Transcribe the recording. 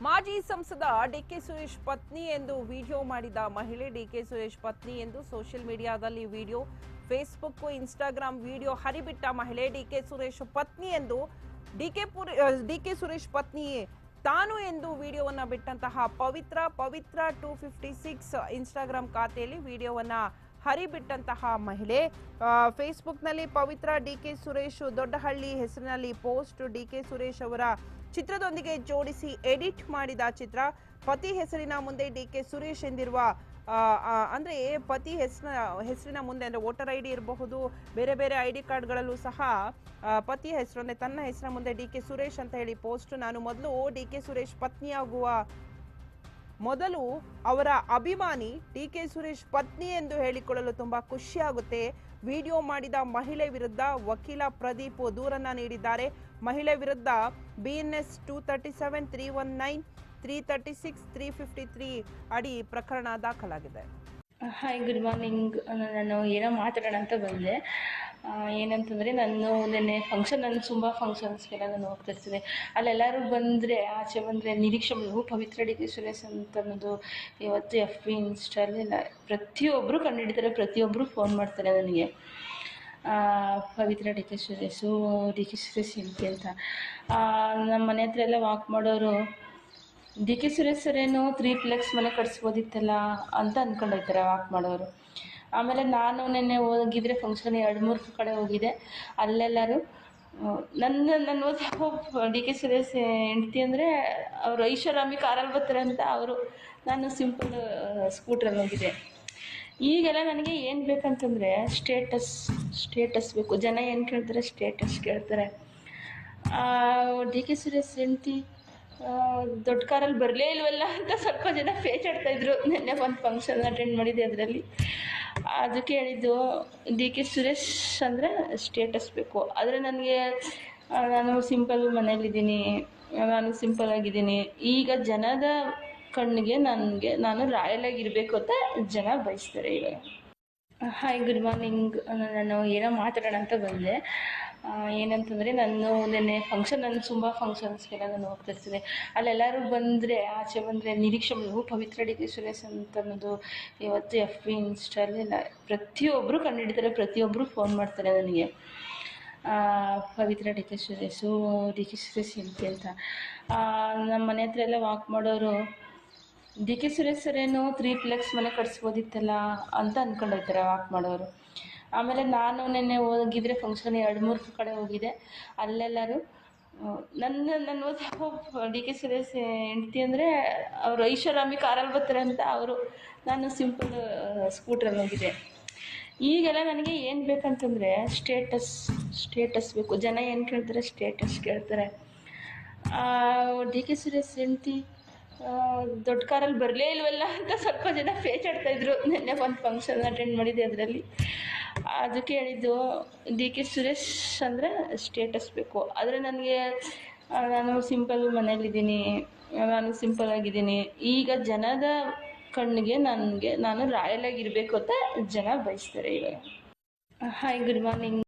ಮಾಜಿ ಸಂಸದ ಡಿಕೆ ಸುರೇಶ್ ಪತ್ನಿ ಎಂದು ವಿಡಿಯೋ ಮಾಡಿದ ಮಹಿಳೆ ಡಿಕೆ ಸುರೇಶ್ ಪತ್ನಿ ಎಂದು ಸೋಷಿಯಲ್ ಮೀಡಿಯಾದಲ್ಲಿ ವಿಡಿಯೋ, ಫೇಸ್ಬುಕ್, ಇನ್ಸ್ಟಾಗ್ರಾಮ್ ವಿಡಿಯೋ ಹರಿಬಿಟ್ಟ ಮಹಿಳೆ ಡಿಕೆ ಸುರೇಶ್ ಪತ್ನಿ ಎಂದು ಡಿಕೆ ಪುರಿ ಡಿಕೆ ಸುರೇಶ್ ಪತ್ನಿ ತಾನು ಎಂದು ವಿಡಿಯೋವನ್ನು ಬಿಟ್ಟಂತಹ Pavitra Pavitra two fifty six Instagram ಖಾತೆಯಲ್ಲಿ ವಿಡಿಯೋವನ್ನ ಹರಿಬಿಟ್ಟಂತಹ ಮಹಿಳೆ ಫೇಸ್ಬುಕ್ನಲ್ಲಿ ಪವಿತ್ರ ಡಿ ಕೆ ಸುರೇಶ್ ದೊಡ್ಡಹಳ್ಳಿ ಹೆಸರಿನಲ್ಲಿ ಪೋಸ್ಟ್ ಡಿ ಕೆ ಸುರೇಶ್ ಅವರ ಚಿತ್ರದೊಂದಿಗೆ ಜೋಡಿಸಿ ಎಡಿಟ್ ಮಾಡಿದ ಚಿತ್ರ. ಪತಿ ಹೆಸರಿನ ಮುಂದೆ ಡಿ ಕೆ ಸುರೇಶ್ ಎಂದಿರುವ ಅಂದ್ರೆ ಪತಿ ಹೆಸರಿನ ಹೆಸರಿನ ಮುಂದೆ ಅಂದ್ರೆ ವೋಟರ್ ಐ ಡಿ ಇರಬಹುದು, ಬೇರೆ ಬೇರೆ ಐ ಡಿ ಕಾರ್ಡ್ಗಳಲ್ಲೂ ಸಹ ಪತಿ ಹೆಸರು ಅಂದ್ರೆ ತನ್ನ ಹೆಸರಿನ ಮುಂದೆ ಡಿ ಕೆ ಸುರೇಶ್ ಅಂತ ಹೇಳಿ ಪೋಸ್ಟ್. ನಾನು ಮೊದಲು ಡಿ ಕೆ ಸುರೇಶ್ ಪತ್ನಿಯಾಗುವ ಮೊದಲು ಅವರ ಅಭಿಮಾನಿ ಡಿ ಕೆ ಸುರೇಶ್ ಪತ್ನಿ ಎಂದು ಹೇಳಿಕೊಳ್ಳಲು ತುಂಬಾ ಖುಷಿಯಾಗುತ್ತೆ ವಿಡಿಯೋ ಮಾಡಿದ ಮಹಿಳೆ ವಿರುದ್ಧ ವಕೀಲ ಪ್ರದೀಪ್ ದೂರನ್ನ ನೀಡಿದ್ದಾರೆ. ಮಹಿಳೆ ವಿರುದ್ಧ B N S two thirty seven three one nine three thirty six three fifty three ಅಡಿ ಪ್ರಕರಣ ದಾಖಲಾಗಿದೆ. ಹಾಯ್ ಗುಡ್ ಮಾರ್ನಿಂಗ್ ನಾನು ಏನೋ ಮಾತಾಡೋಣ ಅಂತ ಬಂದೆ. ಏನಂತಂದರೆ ನಾನು ನೆನ್ನೆ ಫಂಕ್ಷನ್ ನಾನು ತುಂಬ ಫಂಕ್ಷನ್ಸ್ಗೆಲ್ಲ ನಾನು ಹೋಗ್ತಾ ಇರ್ತೀನಿ. ಅಲ್ಲೆಲ್ಲರೂ ಬಂದರೆ, ಆಚೆ ಬಂದರೆ ನಿರೀಕ್ಷೆ ಪವಿತ್ರ ಡಿ ಕೆ ಸುರೇಶ್ ಅಂತ ಅನ್ನೋದು ಇವತ್ತು ಎಫ್ ಬಿ ಇನ್ಸ್ಟಾಲೆಲ್ಲ ಪ್ರತಿಯೊಬ್ಬರು ಕಂಡುಹಿಡಿತಾರೆ ಪ್ರತಿಯೊಬ್ಬರು ಫೋನ್ ಮಾಡ್ತಾರೆ ನನಗೆ. Pavitra D K Suresh D K Suresh ಅಂತ. ನಮ್ಮ ಮನೆ ಹತ್ರ ಎಲ್ಲ ವಾಕ್ ಮಾಡೋರು, ಡಿ ಕೆ ಸುರೇಶ್ ಸರ್ ಏನು ತ್ರೀ ಪ್ಲೆಕ್ಸ್ ಮನೆ ಕಟ್ಸ್ಬೋದಿತ್ತಲ್ಲ ಅಂತ ಅಂದ್ಕೊಂಡಿರ್ತಾರೆ ವಾಕ್ ಮಾಡೋರು. ಆಮೇಲೆ ನಾನು ನೆನ್ನೆ ಹೋಗಿದ್ರೆ ಫಂಕ್ಷನ್ ಎರಡು, ಮೂರು ಕಡೆ ಹೋಗಿದ್ದೆ. ಅಲ್ಲೆಲ್ಲರೂ ನನ್ನ ನನ್ನ ಡಿ ಕೆ ಸುರೇಶ್ ಹೆಂಡ್ತಿ ಅಂದರೆ ಅವರು ಐಷಾರಾಮಿ ಕಾರಲ್ಲಿ ಬರ್ತಾರೆ ಅಂತ ಅವರು, ನಾನು ಸಿಂಪಲ್ ಸ್ಕೂಟ್ರಲ್ಲಿ ಹೋಗಿದ್ದೆ. ಈಗೆಲ್ಲ ನನಗೆ ಏನು ಬೇಕಂತಂದರೆ ಸ್ಟೇಟಸ್ ಸ್ಟೇಟಸ್ ಬೇಕು. ಜನ ಏನು ಕೇಳ್ತಾರೆ ಸ್ಟೇಟಸ್ ಕೇಳ್ತಾರೆ. ಡಿ ಕೆ ಸುರೇಶ್ ಹೆಂಡ್ತಿ ದೊಡ್ಡ ಕಾರಲ್ಲಿ ಬರಲೇ ಇಲ್ವಲ್ಲ ಅಂತ ಸ್ವಲ್ಪ ಜನ ಪೇಚಾಡ್ತಾ ಇದ್ರು. ನಿನ್ನೆ ಒಂದು ಫಂಕ್ಷನ್ ಅಟೆಂಡ್ ಮಾಡಿದ್ದೆ ಅದರಲ್ಲಿ. ಅದಕ್ಕೆ ಹೇಳಿದ್ದು ಡಿ ಕೆ ಸುರೇಶ್ ಅಂದರೆ ಸ್ಟೇಟಸ್ ಬೇಕು. ಆದರೆ ನನಗೆ ನಾನು ಸಿಂಪಲ್ ಮನೇಲಿದ್ದೀನಿ ನಾನು ಸಿಂಪಲ್ ಆಗಿದ್ದೀನಿ. ಈಗ ಜನದ ಕಣ್ಣಿಗೆ ನನಗೆ, ನಾನು ರಾಯಲ್ ಆಗಿರಬೇಕು ಅಂತ ಜನ ಬಯಸ್ತಾರೆ ಇವಾಗ. ಹಾಯ್ ಗುಡ್ ಮಾರ್ನಿಂಗ್ ನಾನು ಏನೋ ಮಾತಾಡೋಣ ಅಂತ ಬಂದೆ. ಏನಂತಂದರೆ ನಾನು ನೆನ್ನೆ ಫಂಕ್ಷನ್ ನಾನು ತುಂಬ ಫಂಕ್ಷನ್ಸ್ಗೆಲ್ಲ ನಾನು ಹೋಗ್ತಾ ಇರ್ತೀನಿ. ಅಲ್ಲೆಲ್ಲರೂ ಬಂದರೆ, ಆಚೆ ಬಂದರೆ ನಿರೀಕ್ಷೆ ಪವಿತ್ರ ಡಿ ಕೆ ಸುರೇಶ್ ಅಂತ ಅನ್ನೋದು ಇವತ್ತು ಎಫ್ ಬಿ ಇನ್ಸ್ಟಾಲೆಲ್ಲ ಪ್ರತಿಯೊಬ್ಬರು ಕಂಡುಹಿಡಿತಾರೆ ಪ್ರತಿಯೊಬ್ಬರು ಫೋನ್ ಮಾಡ್ತಾರೆ ನನಗೆ. Pavitra D K Suresh D K Suresh ಅಂತ ನಮ್ಮ ಮನೆ ಹತ್ರ ಎಲ್ಲ ವಾಕ್ ಮಾಡೋರು ಡಿ ಕೆ ಸುರೇಶ್ ಸರ್ ಏನು ತ್ರೀ ಪ್ಲೆಕ್ಸ್ ಮನೆ ಕಟ್ಸ್ಬೋದಿತ್ತಲ್ಲ ಅಂತ ಅನ್ಕೊಂಡಿರ್ತಾರೆ ವಾಕ್ ಮಾಡೋರು. ಆಮೇಲೆ ನಾನು ನೆನ್ನೆ ಹೋಗಿದ್ರೆ ಫಂಕ್ಷನ್ ಎರಡು ಮೂರು ಕಡೆ ಹೋಗಿದ್ದೆ. ಅಲ್ಲೆಲ್ಲರೂ ನನ್ನ ನನ್ನ ಡಿ ಕೆ ಸುರೇಶ್ ಹೆಂಡತಿ ಅಂದರೆ ಅವರು ಐಷಾರಾಮಿ ಕಾರಲ್ಲಿ ಬರ್ತಾರೆ ಅಂತ ಅವರು, ನಾನು ಸಿಂಪಲ್ ಸ್ಕೂಟ್ರಲ್ಲಿ ಹೋಗಿದ್ದೆ. ಈಗೆಲ್ಲ ನನಗೆ ಏನು ಬೇಕಂತಂದರೆ ಸ್ಟೇಟಸ್ ಸ್ಟೇಟಸ್ ಬೇಕು. ಜನ ಏನು ಕೇಳ್ತಾರೆ ಸ್ಟೇಟಸ್ ಕೇಳ್ತಾರೆ. ಡಿ ಕೆ ಸುರೇಶ್ ಹೆಂಡ್ತಿ ದೊಡ್ಡ ಕಾರಲ್ಲಿ ಬರಲೇ ಇಲ್ವಲ್ಲ ಅಂತ ಸ್ವಲ್ಪ ಜನ ಪೇಚಾಡ್ತಾ ಇದ್ರು. ನಿನ್ನೆ ಒಂದು ಫಂಕ್ಷನ್ ಅಟೆಂಡ್ ಮಾಡಿದ್ದೆ ಅದರಲ್ಲಿ. ಅದಕ್ಕೆ ಹೇಳಿದ್ದು, ಡಿ ಕೆ ಸುರೇಶ್ ಅಂದರೆ ಸ್ಟೇಟಸ್ ಬೇಕು. ಆದರೆ ನನಗೆ ನಾನು ಸಿಂಪಲ್ ಮನೇಲಿದ್ದೀನಿ ನಾನು ಸಿಂಪಲ್ ಆಗಿದ್ದೀನಿ. ಈಗ ಜನದ ಕಣ್ಣಿಗೆ ನನಗೆ, ನಾನು ರಾಯಲ್ ಆಗಿರಬೇಕು ಅಂತ ಜನ ಬಯಸ್ತಾರೆ ಇವಾಗ. Hi good morning